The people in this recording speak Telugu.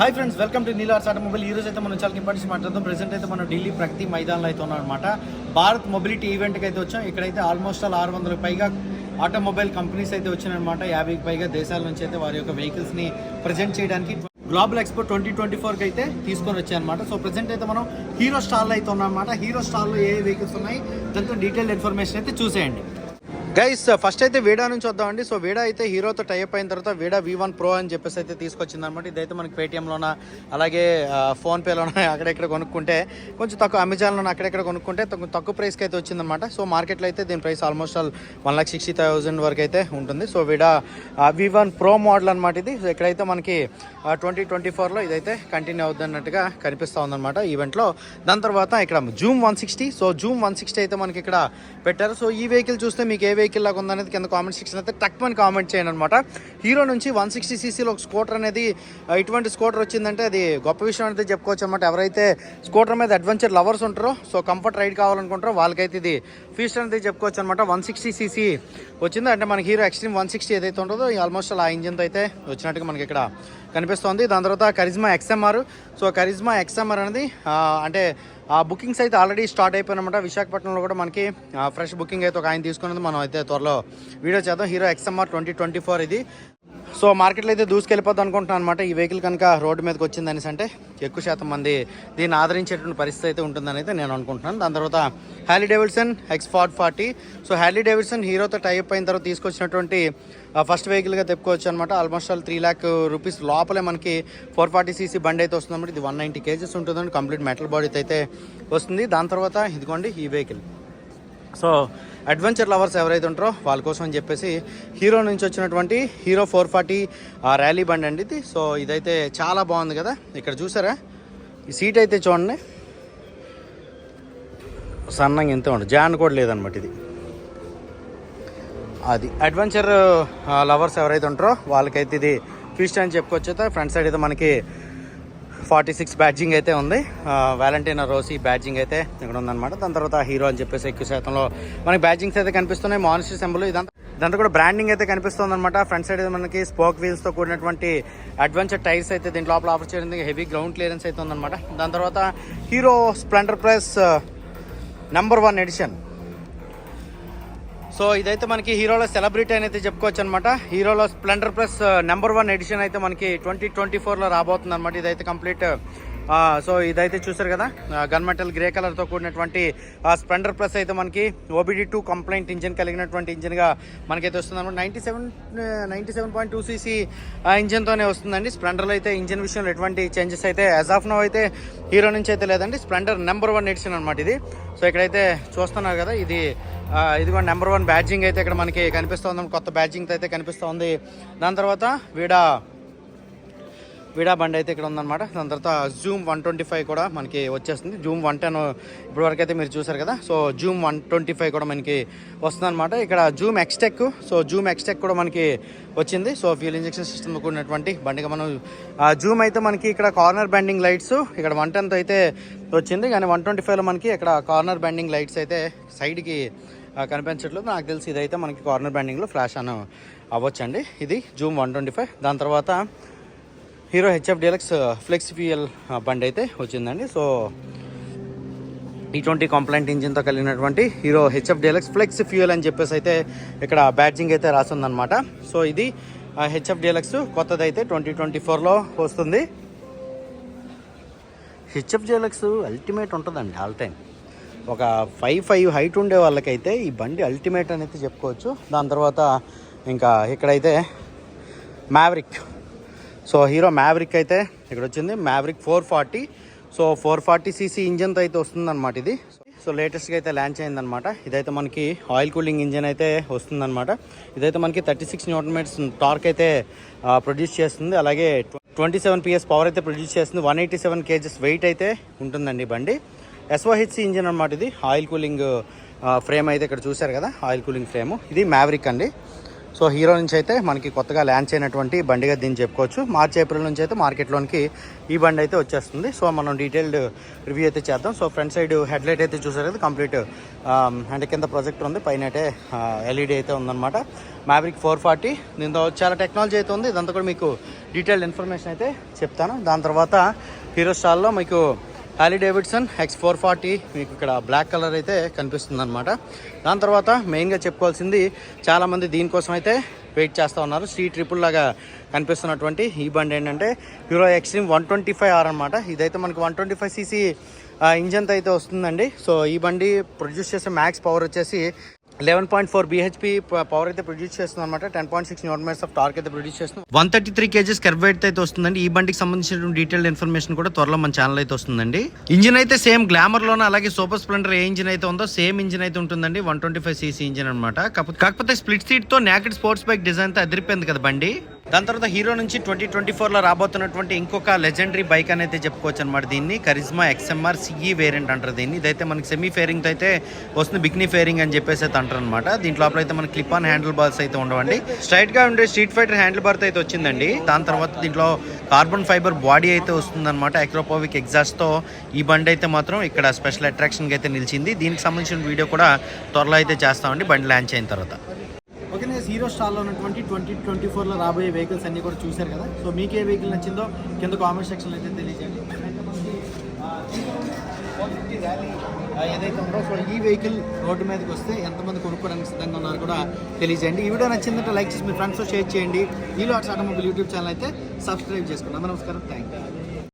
Hi friends welcome to Neelars automobile ఈ రోజు అయితే మనం చాలా ఇంపార్టెన్స్ మాట్లాడుతాం ప్రెసెంట్ అయితే మనం ఢిల్లీ ప్రగతి మైదానంలో అయితే ఉన్నాం అనమాట భారత్ మొబిలిటీ ఈవెంట్కి అయితే వచ్చాం. ఇక్కడైతే ఆల్మోస్ట్ ఆల్ ఆరు వందలకు పైగా ఆటోమొబైల్ కంపెనీస్ అయితే వచ్చినాయన్నమాట. యాభైకి పైగా దేశాల నుంచి అయితే వారి యొక్క వెహికల్స్ని ప్రజెంట్ చేయడానికి గ్లోబల్ ఎక్స్పో ట్వంటీ ట్వంటీ ఫోర్కి అయితే తీసుకొని వచ్చాయన్నమాట సో ప్రజెంట్ అయితే మనం హీరో స్టాల్లో అయితే ఉన్నాం అనమాట హీరో స్టాల్లో ఏ వెహికల్స్ ఉన్నాయి? దాంతో డీటెయిల్ ఇన్ఫర్మేషన్ అయితే చూసేయండి. గైస్ ఫస్ట్ uh, అయితే వీడా నుంచి వద్దామండి. సో వీడా అయితే హీరోతో టైప్ అయిన తర్వాత వీడా వి వన్ ప్రో అని చెప్పేసి అయితే తీసుకొచ్చింది అనమాట ఇదైతే మనకి పేటిఎంలోన అలాగే uh, ఫోన్పేలోన అక్కడెక్కడ కొనుక్కుంటే కొంచెం తక్కువ అమెజాన్లోన అక్కడెక్కడ కొనుక్కుంటే తక్కువ తక్కువ ప్రైస్కి అయితే వచ్చిందనమాట సో మార్కెట్లో అయితే దీని price almost all one lakh sixty thousand వరకు అయితే ఉంటుంది. సో వీడా వి వన్ ప్రో మోడల్ అనమాట ఇది. సో ఇక్కడైతే మనకి ట్వంటీ ట్వంటీ ఫోర్లో ఇదైతే కంటిన్యూ అవుతుంది అన్నట్టుగా కనిపిస్తూ ఉందన్నమాట ఈవెంట్లో దాని తర్వాత ఇక్కడ zoom one sixty so zoom one sixty అయితే మనకి ఇక్కడ పెట్టారు. సో ఈ వెహికల్ చూస్తే మీకు ఏ వెహికల్ లాగా ఉందనేది కింద కామెంట్ సెక్షన్ అయితే టక్ అని కామెంట్ చేయండి అనమాట హీరో నుంచి వన్ సిక్స్టీ సీసీలో ఒక స్కూటర్ అనేది ఇటువంటి స్కూటర్ వచ్చిందంటే అది గొప్ప విషయం అనేది చెప్పుకోవచ్చు అనమాట ఎవరైతే స్కూటర్ మీద అడ్వెంచర్ లవర్స్ ఉంటారో సో కంఫర్ట్ రైడ్ కావాలనుకుంటారో వాళ్ళకైతే ఇది ఫీచర్ అనేది చెప్పుకోవచ్చు అనమాట వన్ సిక్స్టీ సీసీ వచ్చింది? అంటే మనకి హీరో ఎక్స్ట్రీమ్ వన్ సిక్స్టీ ఏదైతే ఉంటుందో ఆల్మోస్ట్ అలా ఇంజిన్తో అయితే వచ్చినట్టుగా మనకి ఇక్కడ కనిపిస్తోంది. దాని తర్వాత Karizma XMR. So Karizma XMR అనేది అంటే ఆ బుకింగ్స్ అయితే ఆల్రెడీ స్టార్ట్ అయిపోయినమాట విశాఖపట్నంలో కూడా మనకి ఫ్రెష్ బుకింగ్ అయితే ఒక ఆయన తీసుకున్నది. మనం అయితే త్వరలో వీడియో చేద్దాం. Hero XMR twenty twenty four ఇది. సో మార్కెట్లో అయితే దూసుకెళ్ళిపోద్దు అనుకుంటున్నాను అనమాట ఈ వెహికల్ కనుక రోడ్డు మీదకి వచ్చింది అనేసి అంటే ఎక్కువ శాతం మంది దీన్ని ఆదరించేటువంటి పరిస్థితి అయితే ఉంటుందని అయితే నేను అనుకుంటున్నాను. దాని తర్వాత హ్యాలీ డేవిడ్సన్ ఎక్స్ ఫార్ట్ ఫార్టీ సో హ్యాలీ డేవిడ్సన్ హీరోతో టైప్ అయిన తర్వాత తీసుకొచ్చినటువంటి ఫస్ట్ వెహికల్గా తెప్పుకోవచ్చు అనమాట almost all three lakh rupees లోపలే మనకి ఫోర్ ఫార్టీ సీసీ బండి అయితే వస్తుంది అనమాట ఇది వన్ నైంటీ కేజెస్ ఉంటుందండి. కంప్లీట్ మెటల్ బాడీ అయితే వస్తుంది. దాని తర్వాత ఇదిగోండి ఈ వెహికల్ సో అడ్వెంచర్ లవర్స్ ఎవరైతే ఉంటారో వాళ్ళ కోసం అని చెప్పేసి హీరో నుంచి వచ్చినటువంటి హీరో ఫోర్ ఫార్టీ ర్యాలీ బండి అండి ఇది. సో ఇదైతే చాలా బాగుంది కదా. ఇక్కడ చూసారా? ఈ సీట్ అయితే చూడండి. సన్నంగా ఎంత ఉండదు జాన్ కూడా లేదనమాట ఇది. అది అడ్వెంచర్ లవర్స్ ఎవరైతే ఉంటారో వాళ్ళకైతే ఇది ఫీస్ట్ అని చెప్పుకోవచ్చు ఫ్రంట్ సైడ్ అయితే మనకి ఫార్టీ సిక్స్ బ్యాడ్జింగ్ అయితే ఉంది. వ్యాలంటీనా ఈ బ్యాడ్జింగ్ అయితే ఇక్కడ ఉందన్నమాట. దాని తర్వాత హీరో అని చెప్పేసి ఎక్కువ శాతంలో మనకి బ్యాడ్జింగ్స్ అయితే కనిపిస్తున్నాయి. మానిస్టర్ సింబల్ ఇదంతా దాంతో కూడా బ్రాండింగ్ అయితే కనిపిస్తుంది అనమాట ఫ్రంట్ సైడ్ అయితే మనకి స్పోక్ వీల్స్తో కూడినటువంటి అడ్వెంచర్ టైర్స్ అయితే దీంట్లో లోపల ఆఫర్ చేయడం హెవీ గ్రౌండ్ క్లియరెన్స్ అయితే ఉందన్నమాట. దాని తర్వాత Hero Splendor plus number one edition. So ఇదైతే మనకి హీరోలో సెలబ్రిటీ అని అయితే చెప్పుకోవచ్చు అనమాట హీరోలో Splendor plus number one edition అయితే మనకి ట్వంటీ ట్వంటీ ఫోర్లో రాబోతుంది అనమాట ఇదైతే కంప్లీట్ సో ఇదైతే చూసారు కదా? గన్ మెటల్ గ్రే కలర్తో కూడినటువంటి స్ప్లెండర్ ప్లస్ అయితే మనకి ఓబిడి టూ కంప్లైంట్ ఇంజిన్ కలిగినటువంటి ఇంజిన్గా మనకైతే వస్తుంది అనమాట. Ninety seven ninety seven point two CC ఇంజిన్తోనే వస్తుందండి. స్ప్లెండర్లో అయితే ఇంజిన్ విషయంలో ఎటువంటి చేంజెస్ అయితే యాజ్ ఆఫ్ నో అయితే హీరో నుంచి అయితే లేదండి. స్ప్లెండర్ నెంబర్ వన్ ఎడిషన్ అనమాట ఇది. సో ఇక్కడైతే చూస్తున్నారు కదా ఇది ఇది ఇదిగో నెంబర్ వన్ బ్యాడ్జింగ్ అయితే ఇక్కడ మనకి కనిపిస్తుంది కొత్త బ్యాడ్జింగ్ అయితే కనిపిస్తుంది దాని తర్వాత వీడ వీడా బండి అయితే ఇక్కడ ఉందన్నమాట. దాని తర్వాత జూమ్ వన్ ట్వంటీ ఫైవ్ కూడా మనకి వచ్చేస్తుంది. జూమ్ వన్ టెన్ ఇప్పటివరకు అయితే మీరు చూసారు కదా. So zoom one twenty five కూడా మనకి వస్తుందన్నమాట. ఇక్కడ Zoom Xtec so Zoom Xtec కూడా మనకి వచ్చింది. సో ఫ్యూల్ ఇంజెక్షన్ సిస్టమ్ కూడినటువంటి బండిగా మనం జూమ్ అయితే మనకి ఇక్కడ కార్నర్ బ్యాండింగ్ లైట్స్ ఇక్కడ వన్ టెన్త్ అయితే వచ్చింది. కానీ వన్ ట్వంటీ ఫైవ్లో మనకి ఇక్కడ కార్నర్ బ్యాండింగ్ లైట్స్ అయితే సైడ్కి కనిపించట్లేదు. నాకు తెలిసి ఇదైతే మనకి కార్నర్ బ్యాండింగ్లో ఫ్లాష్ అని అవ్వచ్చండి. ఇది జూమ్ వన్ ట్వంటీ ఫైవ్. దాని తర్వాత Hero HF Deluxe flex fuel బండి అయితే వచ్చిందండి. సో ఈ ట్వంటీ కంప్లైంట్ ఇంజిన్తో కలిగినటువంటి Hero HF Deluxe flex fuel అని చెప్పేసి అయితే ఇక్కడ బ్యాడ్జింగ్ అయితే రాస్తుందనమాట సో ఇది హెచ్ఎఫ్ డీలక్స్ కొత్తది అయితే ట్వంటీ ట్వంటీ ఫోర్లో వస్తుంది. హెచ్ఎఫ్ డీలక్స్ అల్టిమేట్ ఉంటుందండి ఆల్ టైం ఒక ఫైవ్ ఫైవ్ హైట్ ఉండే వాళ్ళకైతే ఈ బండి అల్టిమేట్ అనేది చెప్పుకోవచ్చు. దాని తర్వాత ఇంకా ఇక్కడైతే మ్యావరిక్. సో హీరో మ్యావరిక్ అయితే ఇక్కడ వచ్చింది. Mavrick four forty. So four forty CC ఇంజన్తో అయితే వస్తుందన్నమాట ఇది. సో లేటెస్ట్గా అయితే ల్యాంచ్ అయిందనమాట ఇదైతే మనకి ఆయిల్ కూలింగ్ ఇంజన్ అయితే వస్తుందన్నమాట. ఇదైతే మనకి thirty six newton meters torque అయితే ప్రొడ్యూస్ చేస్తుంది. అలాగే ట్వంటీ సెవెన్ పిఎస్ పవర్ అయితే ప్రొడ్యూస్ చేస్తుంది. One eighty seven kgs weight అయితే ఉంటుందండి బండి. ఎస్ఓహెచ్సి ఇంజిన్ అనమాట ఇది. ఆయిల్ కూలింగ్ ఫ్రేమ్ అయితే ఇక్కడ చూశారు కదా. Oil cooling frame. ఇది మ్యావరిక్ అండి. సో హీరో నుంచి అయితే మనకి కొత్తగా ల్యాంచ్ అయినటువంటి బండిగా దీన్ని చెప్పుకోవచ్చు. మార్చ్ ఏప్రిల్ నుంచి అయితే మార్కెట్లోనికి ఈ బండి అయితే వచ్చేస్తుంది. సో మనం డీటెయిల్డ్ రివ్యూ అయితే చేద్దాం. So front side head light అయితే చూసారు కదా కంప్లీట్ అంటే కింద ప్రొజెక్టర్ ఉంది. పైన అయితే ఎల్ఈడి అయితే ఉందన్నమాట. మ్యాబ్రిక్ ఫోర్ ఫార్టీ దీంతో చాలా టెక్నాలజీ అయితే ఉంది. ఇదంతా కూడా మీకు డీటెయిల్డ్ ఇన్ఫర్మేషన్ అయితే చెప్తాను. దాని తర్వాత హీరో స్టాల్లో మీకు Harley Davidson X four forty మీకు ఇక్కడ బ్లాక్ కలర్ అయితే కనిపిస్తుంది అనమాట దాని తర్వాత మెయిన్గా చెప్పుకోవాల్సింది చాలామంది దీనికోసం అయితే వెయిట్ చేస్తూ ఉన్నారు. సీ ట్రిపుల్ లాగా కనిపిస్తున్నటువంటి ఈ బండి ఏంటంటే Hero Xtreme one twenty five R అనమాట ఇదైతే మనకి వన్ ట్వంటీ ఫైవ్ సీసీ ఇంజన్తో అయితే వస్తుందండి. సో ఈ బండి ప్రొడ్యూస్ చేసే మ్యాక్స్ పవర్ వచ్చేసి eleven point four BHP power అయితే ప్రొడ్యూస్ చేస్తుంది అనమాట టెన్ పాయింట్ సిక్స్ న్యూర్ మీటర్స్ ఆఫ్ టార్క్ అయితే ప్రొడ్యూస్ చేస్తుంది. One thirty three kgs curb అయితే వస్తుందండి. ఈ బండికి సంబంధించిన డీటెయిల్ ఇన్ఫర్మేషన్ కూడా త్వరలో మన ఛానల్ అయితే వస్తుందండి. ఇంజిన్ అయితే సేమ్ గ్లామర్ లోన అలాగే సూపర్ స్ప్లెండర్ ఏ ఇంజిన్ అయితే ఉందో సేమ్ ఇంజిన్ అయితే ఉంటుందండి. One twenty five CC engine అనమాట కాకపోతే స్ప్లిట్ సీట్తో నాకెడ్ స్పోర్ట్స్ బైక్ డిజైన్తో అదిరిపోయింది కదా బండి. దాని తర్వాత హీరో నుంచి ట్వంటీ ట్వంటీ ఫోర్లో రాబోతున్నటువంటి ఇంకొక లెజెండరీ బైక్ అని అయితే చెప్పుకోవచ్చు అనమాట దీన్ని. కరిజ్మా ఎక్స్ఎంఆర్ సిఈ వేరియంట్ అంటారు దీన్ని. ఇదైతే మనకి సెమీ ఫేరింగ్తో అయితే వస్తుంది. బిగ్నీ ఫేరింగ్ అని చెప్పేసి అయితే అంటారు అనమాట దీంట్లో లోపల అయితే మనకి క్లిప్ ఆన్ హ్యాండిల్ బార్స్ అయితే ఉండవండి. స్ట్రైట్గా ఉండే స్ట్రీట్ ఫైటర్ హ్యాండిల్ బార్ అయితే వచ్చిందండి. దాని తర్వాత దీంట్లో కార్బన్ ఫైబర్ బాడీ అయితే వస్తుందన్నమాట. ఎక్రోపోవిక్ ఎగ్జాస్ట్తో ఈ బండి అయితే మాత్రం ఇక్కడ స్పెషల్ అట్రాక్షన్ అయితే నిలిచింది. దీనికి సంబంధించిన వీడియో కూడా త్వరలో అయితే చేస్తామండి. బండి లాంచ్ అయిన తర్వాత. హీరో స్టార్లో ఉన్నటువంటి ట్వంటీ ట్వంటీ ఫోర్లో రాబోయే వెహికల్స్ అన్నీ కూడా చూశారు కదా. సో మీకు ఏ వెహికల్ నచ్చిందో కింద కామెంట్ సెక్షన్లో అయితే తెలియజేయండి. ఏదైతే ఉందో సో ఈ వెహికల్ రోడ్డు మీదకి వస్తే ఎంతమంది కొనుక్కోవడానికి సిద్ధంగా ఉన్నారో కూడా తెలియజేయండి. ఈ వీడియో నచ్చిందంటే లైక్ చేసి మీ ఫ్రెండ్స్తో షేర్ చేయండి. ఈ లాట్స్ ఆటోమొబైల్ యూట్యూబ్ ఛానల్ అయితే సబ్స్క్రైబ్ చేసుకున్నాం నమస్కారం. Thank you